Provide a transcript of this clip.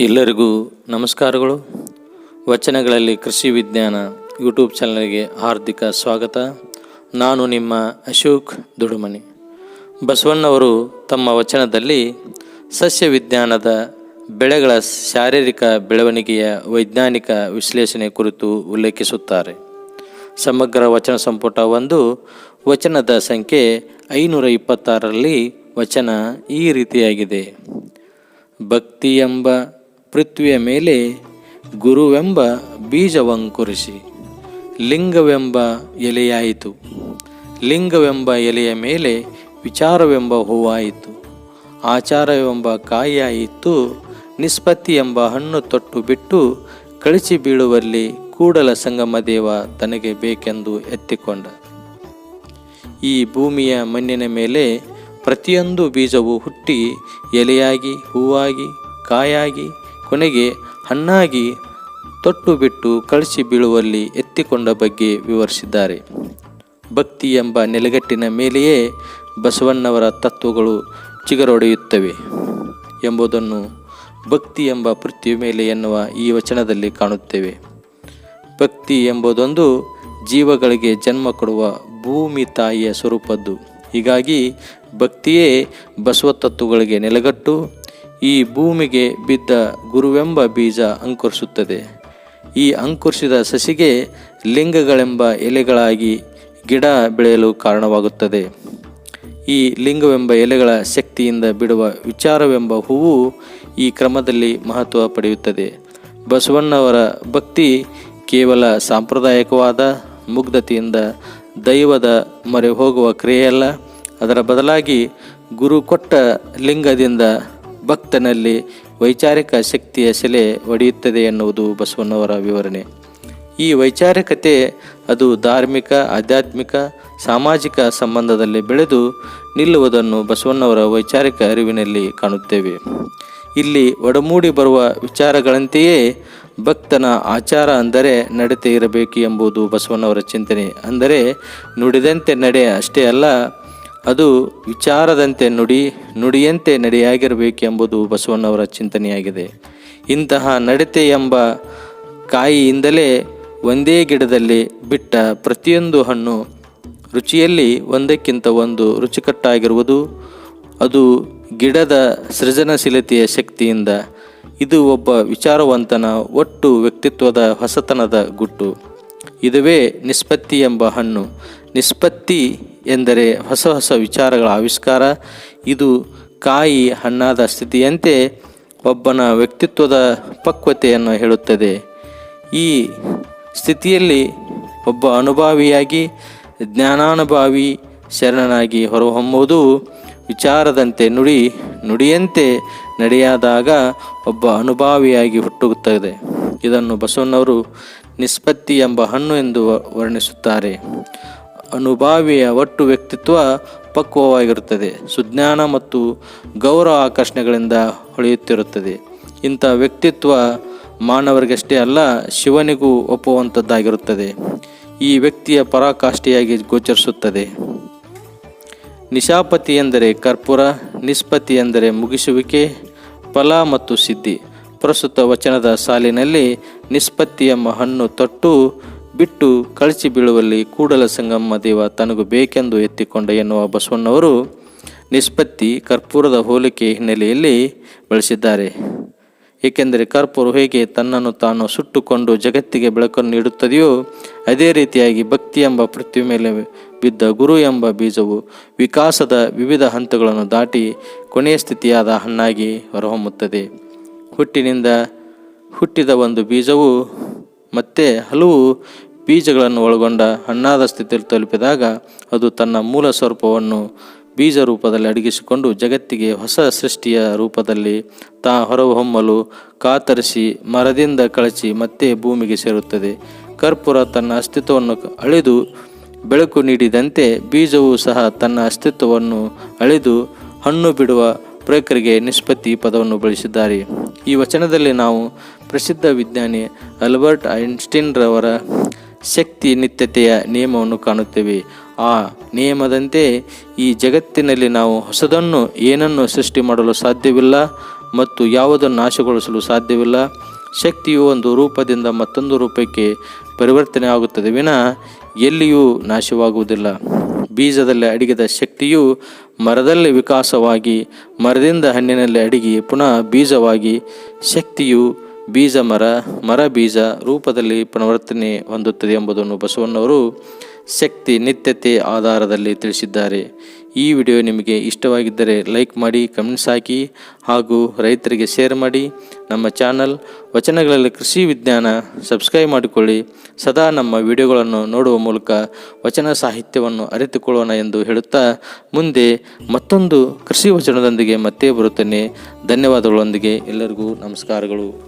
ಎಲ್ಲರಿಗೂ ನಮಸ್ಕಾರಗಳು. ವಚನಗಳಲ್ಲಿ ಕೃಷಿ ವಿಜ್ಞಾನ ಯೂಟ್ಯೂಬ್ ಚಾನಲ್ಗೆ ಹಾರ್ದಿಕ ಸ್ವಾಗತ. ನಾನು ನಿಮ್ಮ ಅಶೋಕ್ ದುಡುಮನಿ. ಬಸವಣ್ಣವರು ತಮ್ಮ ವಚನದಲ್ಲಿ ಸಸ್ಯ ವಿಜ್ಞಾನದ ಬೆಳೆಗಳ ಶಾರೀರಿಕ ಬೆಳವಣಿಗೆಯ ವೈಜ್ಞಾನಿಕ ವಿಶ್ಲೇಷಣೆ ಕುರಿತು ಉಲ್ಲೇಖಿಸುತ್ತಾರೆ. ಸಮಗ್ರ ವಚನ ಸಂಪುಟ ಒಂದು, ವಚನದ ಸಂಖ್ಯೆ ಐನೂರ ಇಪ್ಪತ್ತಾರರಲ್ಲಿ ವಚನ ಈ ರೀತಿಯಾಗಿದೆ. ಭಕ್ತಿ ಎಂಬ ಪೃಥ್ವಿಯ ಮೇಲೆ ಗುರುವೆಂಬ ಬೀಜವಂಕುರಿಸಿ. ಲಿಂಗವೆಂಬ ಎಲೆಯಾಯಿತು. ಲಿಂಗವೆಂಬ ಎಲೆಯ ಮೇಲೆ ವಿಚಾರವೆಂಬ ಹೂವಾಯಿತು. ಆಚಾರವೆಂಬ ಕಾಯಿಯಾಯಿತು. ನಿಷ್ಪತ್ತಿ ಎಂಬ ಹಣ್ಣು ತೊಟ್ಟು ಬಿಟ್ಟು ಕಳಿಸಿ ಬೀಳುವಲ್ಲಿ ಕೂಡಲ ಸಂಗಮ ದೇವ ತನಗೆ ಬೇಕೆಂದು ಎತ್ತಿಕೊಂಡ. ಈ ಭೂಮಿಯ ಮಣ್ಣಿನ ಮೇಲೆ ಪ್ರತಿಯೊಂದು ಬೀಜವು ಹುಟ್ಟಿ ಎಲೆಯಾಗಿ, ಹೂವಾಗಿ, ಕಾಯಾಗಿ ಕೊನೆಗೆ ಹಣ್ಣಾಗಿ ತೊಟ್ಟು ಬಿಟ್ಟು ಕಳಿಸಿ ಬೀಳುವಲ್ಲಿ ಎತ್ತಿಕೊಂಡ ಬಗ್ಗೆ ವಿವರಿಸಿದ್ದಾರೆ. ಭಕ್ತಿ ಎಂಬ ನೆಲೆಗಟ್ಟಿನ ಮೇಲೆಯೇ ಬಸವಣ್ಣವರ ತತ್ವಗಳು ಚಿಗರೊಡೆಯುತ್ತವೆ ಎಂಬುದನ್ನು ಭಕ್ತಿ ಎಂಬ ಪೃಥ್ವಿ ಮೇಲೆ ಎನ್ನುವ ಈ ವಚನದಲ್ಲಿ ಕಾಣುತ್ತೇವೆ. ಭಕ್ತಿ ಎಂಬುದೊಂದು ಜೀವಗಳಿಗೆ ಜನ್ಮ ಕೊಡುವ ಭೂಮಿ ತಾಯಿಯ ಸ್ವರೂಪದ್ದು. ಹೀಗಾಗಿ ಭಕ್ತಿಯೇ ಬಸವ ತತ್ವಗಳಿಗೆ ನೆಲೆಗಟ್ಟು ಈ ಭೂಮಿಗೆ ಬಿದ್ದ ಗುರುವೆಂಬ ಬೀಜ ಅಂಕುರಿಸುತ್ತದೆ. ಈ ಅಂಕುರಿಸಿದ ಸಸಿಗೆ ಲಿಂಗಗಳೆಂಬ ಎಲೆಗಳಾಗಿ ಗಿಡ ಬೆಳೆಯಲು ಕಾರಣವಾಗುತ್ತದೆ. ಈ ಲಿಂಗವೆಂಬ ಎಲೆಗಳ ಶಕ್ತಿಯಿಂದ ಬಿಡುವ ವಿಚಾರವೆಂಬ ಹೂವು ಈ ಕ್ರಮದಲ್ಲಿ ಮಹತ್ವ ಪಡೆಯುತ್ತದೆ. ಬಸವಣ್ಣವರ ಭಕ್ತಿ ಕೇವಲ ಸಾಂಪ್ರದಾಯಿಕವಾದ ಮುಗ್ಧತೆಯಿಂದ ದೈವದ ಮೊರೆ ಹೋಗುವ ಕ್ರಿಯೆಯಲ್ಲ, ಅದರ ಬದಲಾಗಿ ಗುರು ಕೊಟ್ಟ ಲಿಂಗದಿಂದ ಭಕ್ತನಲ್ಲಿ ವೈಚಾರಿಕ ಶಕ್ತಿಯ ಸೆಲೆ ಒಡೆಯುತ್ತದೆ ಎನ್ನುವುದು ಬಸವಣ್ಣವರ ವಿವರಣೆ. ಈ ವೈಚಾರಿಕತೆ ಅದು ಧಾರ್ಮಿಕ, ಆಧ್ಯಾತ್ಮಿಕ, ಸಾಮಾಜಿಕ ಸಂಬಂಧದಲ್ಲಿ ಬೆಳೆದು ನಿಲ್ಲುವುದನ್ನು ಬಸವಣ್ಣವರ ವೈಚಾರಿಕ ಅರಿವಿನಲ್ಲಿ ಕಾಣುತ್ತೇವೆ. ಇಲ್ಲಿ ಒಡಮೂಡಿ ಬರುವ ವಿಚಾರಗಳಂತೆಯೇ ಭಕ್ತನ ಆಚಾರ ಅಂದರೆ ನಡತೆ ಇರಬೇಕು ಎಂಬುದು ಬಸವಣ್ಣವರ ಚಿಂತನೆ. ಅಂದರೆ ನುಡಿದಂತೆ ನಡೆ ಅಷ್ಟೇ ಅಲ್ಲ ಅದು ವಿಚಾರದಂತೆ ನುಡಿ, ನುಡಿಯಂತೆ ನಡೆಯಾಗಿರಬೇಕೆಂಬುದು ಬಸವಣ್ಣವರ ಚಿಂತನೆಯಾಗಿದೆ. ಇಂತಹ ನಡತೆ ಎಂಬ ಕಾಯಿಯಿಂದಲೇ ಒಂದೇ ಗಿಡದಲ್ಲಿ ಬಿಟ್ಟ ಪ್ರತಿಯೊಂದು ಹಣ್ಣು ರುಚಿಯಲ್ಲಿ ಒಂದಕ್ಕಿಂತ ಒಂದು ರುಚಿಕಟ್ಟಾಗಿರುವುದು. ಅದು ಗಿಡದ ಸೃಜನಶೀಲತೆಯ ಶಕ್ತಿಯಿಂದ. ಇದು ಒಬ್ಬ ವಿಚಾರವಂತನ ಒಟ್ಟು ವ್ಯಕ್ತಿತ್ವದ ಹೊಸತನದ ಗುಟ್ಟು. ಇದುವೇ ನಿಷ್ಪತ್ತಿ ಎಂಬ ಹಣ್ಣು. ನಿಷ್ಪತ್ತಿ ಎಂದರೆ ಹೊಸ ಹೊಸ ವಿಚಾರಗಳ ಆವಿಷ್ಕಾರ. ಇದು ಕಾಯಿ ಹಣ್ಣಾದ ಸ್ಥಿತಿಯಂತೆ ಒಬ್ಬನ ವ್ಯಕ್ತಿತ್ವದ ಪಕ್ವತೆಯನ್ನು ಹೇಳುತ್ತದೆ. ಈ ಸ್ಥಿತಿಯಲ್ಲಿ ಒಬ್ಬ ಅನುಭಾವಿಯಾಗಿ, ಜ್ಞಾನಾನುಭಾವಿ, ಶರಣನಾಗಿ ಹೊರಹೊಮ್ಮುವುದು ವಿಚಾರದಂತೆ ನುಡಿ, ನುಡಿಯಂತೆ ನಡೆಯಾದಾಗ ಒಬ್ಬ ಅನುಭಾವಿಯಾಗಿ ಹುಟ್ಟುತ್ತದೆ. ಇದನ್ನು ಬಸವಣ್ಣವರು ನಿಷ್ಪತ್ತಿ ಎಂಬ ಹಣ್ಣು ಎಂದು ವರ್ಣಿಸುತ್ತಾರೆ. ಅನುಭಾವಿಯ ಒಟ್ಟು ವ್ಯಕ್ತಿತ್ವ ಪಕ್ವವಾಗಿರುತ್ತದೆ. ಸುಜ್ಞಾನ ಮತ್ತು ಗೌರವ ಆಕರ್ಷಣೆಗಳಿಂದ ಹೊಳೆಯುತ್ತಿರುತ್ತದೆ. ಇಂಥ ವ್ಯಕ್ತಿತ್ವ ಮಾನವರಿಗಷ್ಟೇ ಅಲ್ಲ, ಶಿವನಿಗೂ ಒಪ್ಪುವಂಥದ್ದಾಗಿರುತ್ತದೆ. ಈ ವ್ಯಕ್ತಿಯ ಪರಾಕಾಷ್ಠೆಯಾಗಿ ಗೋಚರಿಸುತ್ತದೆ. ನಿಶಾಪತಿ ಎಂದರೆ ಕರ್ಪೂರ, ನಿಷ್ಪತಿ ಎಂದರೆ ಮುಗಿಸುವಿಕೆ, ಫಲ ಮತ್ತು ಸಿದ್ಧಿ. ಪ್ರಸ್ತುತ ವಚನದ ಸಾಲಿನಲ್ಲಿ ನಿಷ್ಪತ್ತಿ ಎಂಬ ಹಣ್ಣು ತೊಟ್ಟು ಬಿಟ್ಟು ಕಳಚಿ ಬೀಳುವಲ್ಲಿ ಕೂಡಲ ಸಂಗಮ್ಮ ದೇವ ತನಗೂ ಬೇಕೆಂದು ಎತ್ತಿಕೊಂಡ ಎನ್ನುವ ಬಸವಣ್ಣವರು ನಿಷ್ಪತ್ತಿ ಕರ್ಪೂರದ ಹೋಲಿಕೆ ಹಿನ್ನೆಲೆಯಲ್ಲಿ ಬಳಸಿದ್ದಾರೆ. ಏಕೆಂದರೆ ಕರ್ಪೂರ ಹೇಗೆ ತನ್ನನ್ನು ತಾನು ಸುಟ್ಟುಕೊಂಡು ಜಗತ್ತಿಗೆ ಬೆಳಕನ್ನು ನೀಡುತ್ತದೆಯೋ ಅದೇ ರೀತಿಯಾಗಿ ಭಕ್ತಿ ಎಂಬ ಪೃಥ್ವಿ ಮೇಲೆ ಬಿದ್ದ ಗುರು ಎಂಬ ಬೀಜವು ವಿಕಾಸದ ವಿವಿಧ ಹಂತಗಳನ್ನು ದಾಟಿ ಕೊನೆಯ ಸ್ಥಿತಿಯಾದ ಹಣ್ಣಾಗಿ ಹೊರಹೊಮ್ಮುತ್ತದೆ. ಹುಟ್ಟಿನಿಂದ ಹುಟ್ಟಿದ ಒಂದು ಬೀಜವು ಮತ್ತೆ ಹಲವು ಬೀಜಗಳನ್ನು ಒಳಗೊಂಡ ಹಣ್ಣಾದ ಸ್ಥಿತಿಯಲ್ಲಿ ತಲುಪಿದಾಗ ಅದು ತನ್ನ ಮೂಲ ಸ್ವರೂಪವನ್ನು ಬೀಜ ರೂಪದಲ್ಲಿ ಅಡಗಿಸಿಕೊಂಡು ಜಗತ್ತಿಗೆ ಹೊಸ ಸೃಷ್ಟಿಯ ರೂಪದಲ್ಲಿ ತಾ ಹೊರಹೊಮ್ಮಲು ಕಾತರಿಸಿ ಮರದಿಂದ ಕಳಚಿ ಮತ್ತೆ ಭೂಮಿಗೆ ಸೇರುತ್ತದೆ. ಕರ್ಪೂರ ತನ್ನ ಅಸ್ತಿತ್ವವನ್ನು ಅಳೆದು ಬೆಳಕು ನೀಡಿದಂತೆ ಬೀಜವು ಸಹ ತನ್ನ ಅಸ್ತಿತ್ವವನ್ನು ಅಳೆದು ಹಣ್ಣು ಬಿಡುವ ಪ್ರಕ್ರಿಯೆಗೆ ನಿಷ್ಪತ್ತಿ ಪದವನ್ನು ಬಳಸಿದ್ದಾರೆ. ಈ ವಚನದಲ್ಲಿ ನಾವು ಪ್ರಸಿದ್ಧ ವಿಜ್ಞಾನಿ ಅಲ್ಬರ್ಟ್ ಐನ್ಸ್ಟೀನ್ ರವರ ಶಕ್ತಿ ನಿತ್ಯತೆಯ ನಿಯಮವನ್ನು ಕಾಣುತ್ತೇವೆ. ಆ ನಿಯಮದಂತೆ ಈ ಜಗತ್ತಿನಲ್ಲಿ ನಾವು ಹೊಸದನ್ನು, ಏನನ್ನು ಸೃಷ್ಟಿ ಮಾಡಲು ಸಾಧ್ಯವಿಲ್ಲ ಮತ್ತು ಯಾವುದನ್ನು ನಾಶಗೊಳಿಸಲು ಸಾಧ್ಯವಿಲ್ಲ. ಶಕ್ತಿಯು ಒಂದು ರೂಪದಿಂದ ಮತ್ತೊಂದು ರೂಪಕ್ಕೆ ಪರಿವರ್ತನೆ ಆಗುತ್ತದೆ. ವಿನ ಎಲ್ಲಿಯೂ ನಾಶವಾಗುವುದಿಲ್ಲ. ಬೀಜದಲ್ಲಿ ಅಡಿಗೆದ ಶಕ್ತಿಯು ಮರದಲ್ಲಿ ವಿಕಾಸವಾಗಿ, ಮರದಿಂದ ಹಣ್ಣಿನಲ್ಲಿ ಅಡಿಗೆ, ಪುನಃ ಬೀಜವಾಗಿ, ಶಕ್ತಿಯು ಬೀಜ ಮರ ಮರ ಬೀಜ ರೂಪದಲ್ಲಿ ಪರಿವರ್ತನೆ ಹೊಂದುತ್ತದೆ ಎಂಬುದನ್ನು ಬಸವಣ್ಣವರು ಶಕ್ತಿ, ನಿತ್ಯತೆ ಆಧಾರದಲ್ಲಿ ತಿಳಿಸಿದ್ದಾರೆ. ಈ ವಿಡಿಯೋ ನಿಮಗೆ ಇಷ್ಟವಾಗಿದ್ದರೆ ಲೈಕ್ ಮಾಡಿ, ಕಮೆಂಟ್ಸ್ ಹಾಕಿ ಹಾಗೂ ರೈತರಿಗೆ ಶೇರ್ ಮಾಡಿ. ನಮ್ಮ ಚಾನಲ್ ವಚನಗಳಲ್ಲಿ ಕೃಷಿ ವಿಜ್ಞಾನ ಸಬ್ಸ್ಕ್ರೈಬ್ ಮಾಡಿಕೊಳ್ಳಿ. ಸದಾ ನಮ್ಮ ವಿಡಿಯೋಗಳನ್ನು ನೋಡುವ ಮೂಲಕ ವಚನ ಸಾಹಿತ್ಯವನ್ನು ಅರಿತುಕೊಳ್ಳೋಣ ಎಂದು ಹೇಳುತ್ತಾ ಮುಂದೆ ಮತ್ತೊಂದು ಕೃಷಿ ವಚನದೊಂದಿಗೆ ಮತ್ತೆ ಬರುತ್ತೇನೆ. ಧನ್ಯವಾದಗಳೊಂದಿಗೆ ಎಲ್ಲರಿಗೂ ನಮಸ್ಕಾರಗಳು.